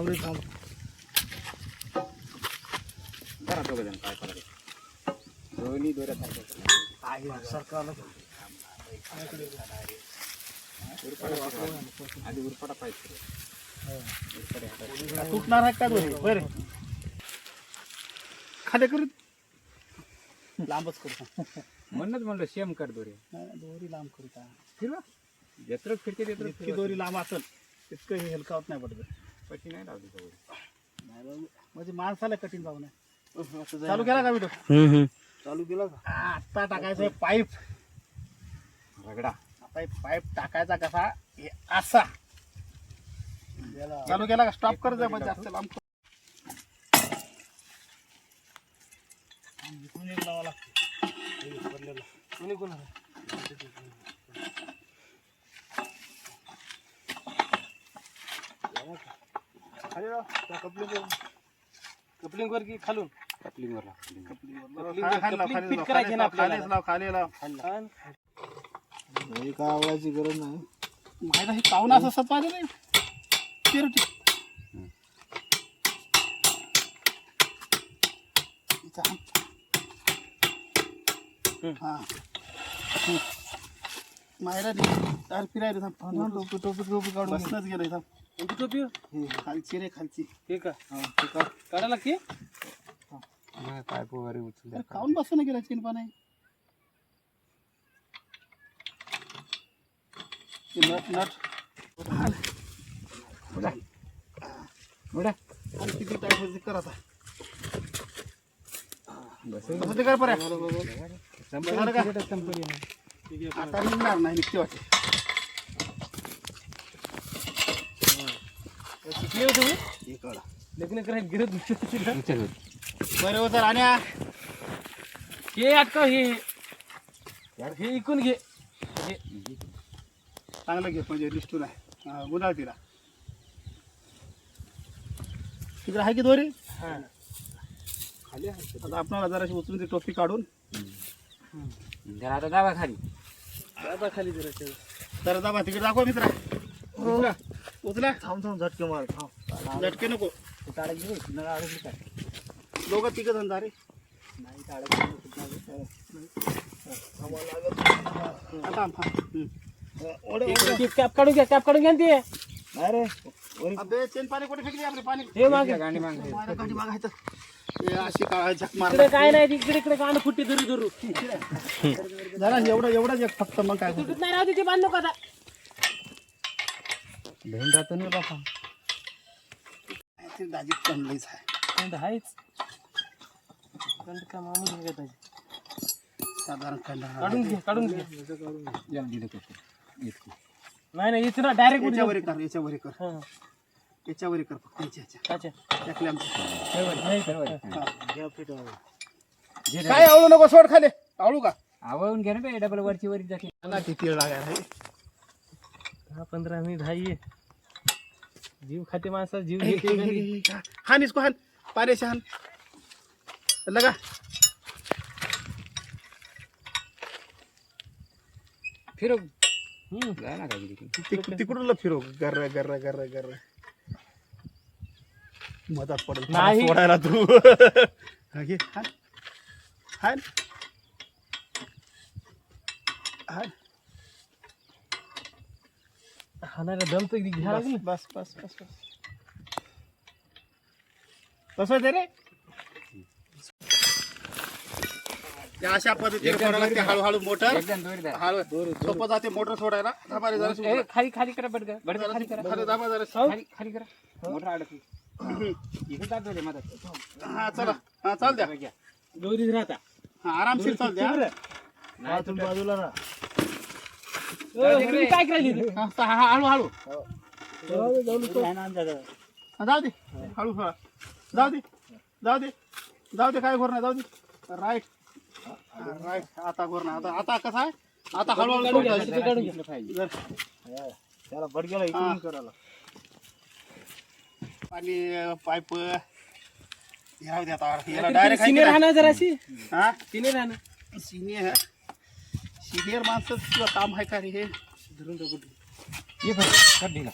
थांब रे थांब जरा दोघं जण काय करायचं दोन्ही दोऱ्यासारखं आहे सरकारला आधी उरपटा पाहिजे. तुटणार आहे का दोन्ही बरे. खाली करू. लांबच करू. म्हणूनच म्हणलं शेम कर दोरे. दोरी लांब करू का? फिरवा. जत्र फिरते इतकी तिथं दोरी लांब असेल इतकं हे हलकावत नाही पडत नाही लावली जवळ नाही बाबा, म्हणजे माणसाला कठीण जाऊ नये. चालू केला का व्हिडिओ चालू केला का? आता टाकायचं पाईप. रगडा. आता पाईप टाकायचा कसा? हे असा. चालू केला का? स्टॉप कर जा मग जास्त लांब कर. एक लावावं लागतं. कोणी कोण खाली. त्या कपलिंगवर. कपलिंगवर की खालून कपलिंगवर लाव, कपलिंगवर. खाली- लाव, खाली लाव. काय आवाजाची गरज नाही माहीत आहे काऊन असं असत पाहिजे नाही. हा मायरा रे तार फिरायला टोपी टोपी काढून बसनच गेलं थांब कोणती टोपी हे? खालची रे खालची. हे का? हा, ते काढ. काढायला की? नाही, पाईप वगैरे अरे काऊन बसून गेला चिन पाणी ते नट नट. हाण. उड्या. आणि किती टाईट होते कर आता. बस कसं ते कर पर्या. आता निघणार नाही निघते वाटते. होते तुम्ही. लग्न करायला गिरत नाही. बरं हो तर आणि हे. अटकाव हे हे. इकून घे. हे. चांगलं घे म्हणजे रिस्टून आहे. गुदाळ तिला. तिकडे आहे की दोरी? हा. आता आपल्याला जराशी उचलून ती टोपी काढून. जरा आता दाबा खाली. दाबा खाली जरा. तर दाबा तिकडे दाखव मित्रा. उचला. उचला. थांब थांब झटके मार थांब. झटके नको. दोघं तिघ जण जा रे कॅप काढून घ्या कॅप काढून घ्या ना ते. अरे अबे चेन पाणी कुठे फेकली आपले? पाणी. हे मागे. गाणी मागे. माझ्या गाडी मागायचं हे अशी काळा झक मार इकडे काय नाही इकडे इकडे कांड फुटी धरू धरू जरा एवढं एवढंच एक फक्त मग काय नाही राहू दे ते बांधू का बहीण राहतो ना बापा. ते दाजी कमलीच आहे. कंड आहेच. कंड का मामूली आहे का त्याची? साधारण खंड काढून घे काढून घे. याला दिलं. इतकं. नाही नाही इथं ना डायरेक्ट याच्यावर कर याच्यावर कर. हा. याच्यावर कर फक्त याच्या याच्या. त्या? जे काय आवळू नको सोड खाली. आवळू का? आवळून घे ना बे डबल वरची वरी जाते. ना ती तीळ लागायला हे. दहा पंधरा मिनिट ये. जीव खाते माणसा जीव हे, घेते. हे, हान इसको हान. पाण्याशी हान. लगा. फिरव हम्म. जाय ना काय तिकडे. तिक- तिकडून फिरो गर्र गर्र गर्र गर्र. मधात पडेल नाही. सोडायला तू. हा, घे. हान. हान. हान. हाणायला दम तर घ्या लागेल ना. बस बस बस बस. कसं आहे ते रे. या अशा पद्धतीने लागते. हळूहळू मोटर. हळू सोपं जाते मोटर सोडायला. दाबा रे जराशी ए, खाली खाली करा बडगा बडगा खाली करा. खाली दाबा जराशी खाली. खाली करा. मोटर अडकली. इकडे दाबले रे मदत. हा चला. हा चाल द्या. घ्या दोरीच राहता. हा आरामशीर चाल द्या. बाजूला राहा. तुम्ही काय हा, हा, हा, हळू हळू. इथं? हा, जाऊ दे. हळू सोडा जाऊ दे. जाऊ दे. जाऊ दे काय घोर नाही जाऊ दे. राईट. राईट. आता घोर नाही. आता आता कसं आहे? आता हळूहळू काढून. शिकलं पाहिजे. त्याला बडग्याला करायला. पाणी पाईप राहू दे आता. याला सिनियर डायरेक्ट राहणार जराशी हा? सिनियर राहणार. सिनियर सिनियर माणसं काम आहे का रे हे? ये पण कर दिला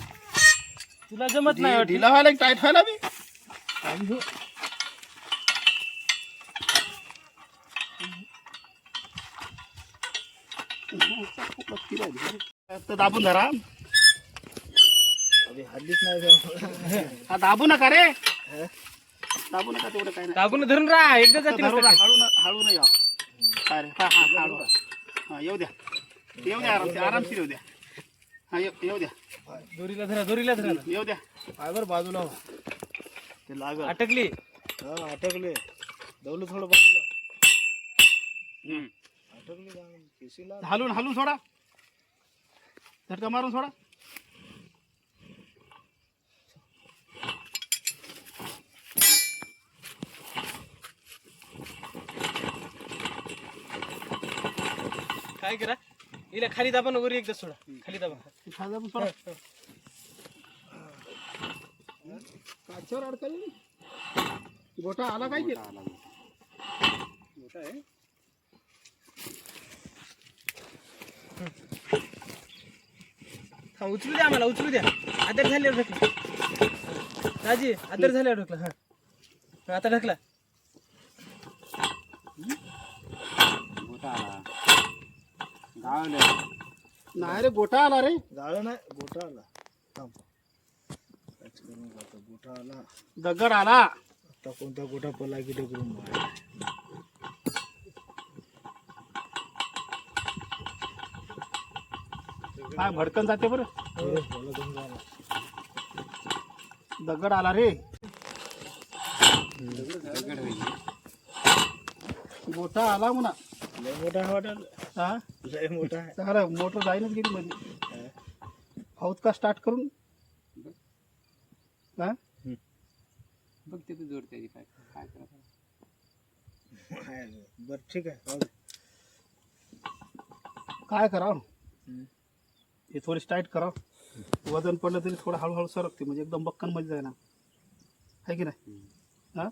तुला जमत नाही वाटतं. ढिला व्हायला टाईट व्हायला बी? तर दाबून धरा. हल्लीच नाही हा दाबू नका रे. दाबू नका तेवढं काय नाही. दाबून धरून राहा एकदा जाते धरून हळू न हळू नाही या. काय रे? हा हा हळू हा येऊ द्या. येऊ द्या आरामशीर आरामशीर येऊ द्या. हा येऊ येऊ द्या. दोरीला धरा दोरीला धरा. येऊ द्या. फायबर बाजूला ते लागल. अटकली. हा अटकले. दवलं थोडं बाजूला. हम्म. अटकले जाऊन खिशीला हलून हलून सोडा. झटका मारून सोडा. काय करा? हिला खाली दाबा ना वर एकदा सोडा. खाली दाबा. खाली दाबून सोडा काचेवर अडकली गोटा आला काय गोटा आहे. हा उचलू द्या आम्हाला उचलू द्या. आदर झाल्यावर ढकला. राजी आदर झाल्यावर ढकला हा. हा, आता ढकला गोटा आला गावलं नाही रे गोटा आला रे. गाळं नाही गोटा आला. थांब. आला. दगड आला. आता कोणता गोटा पला की डगरून मार काय भडकन जाते बरं. दगड आला रे. गोटा आला म्हणा. लय मोठा वाटल. हा? लय मोठा आहे. चांगला मोटर जाईनच गेली मध्ये. आहोत का स्टार्ट करून? हा? बघ तिथे जोडते काय काय बर ठीक आहे. दे. काय करावं? हे थोडी टाईट करावं. वजन पडलं तरी थोडं हळूहळू सरकते. म्हणजे एकदम बक्कनमध्ये जाय ना आहे की नाही? हा?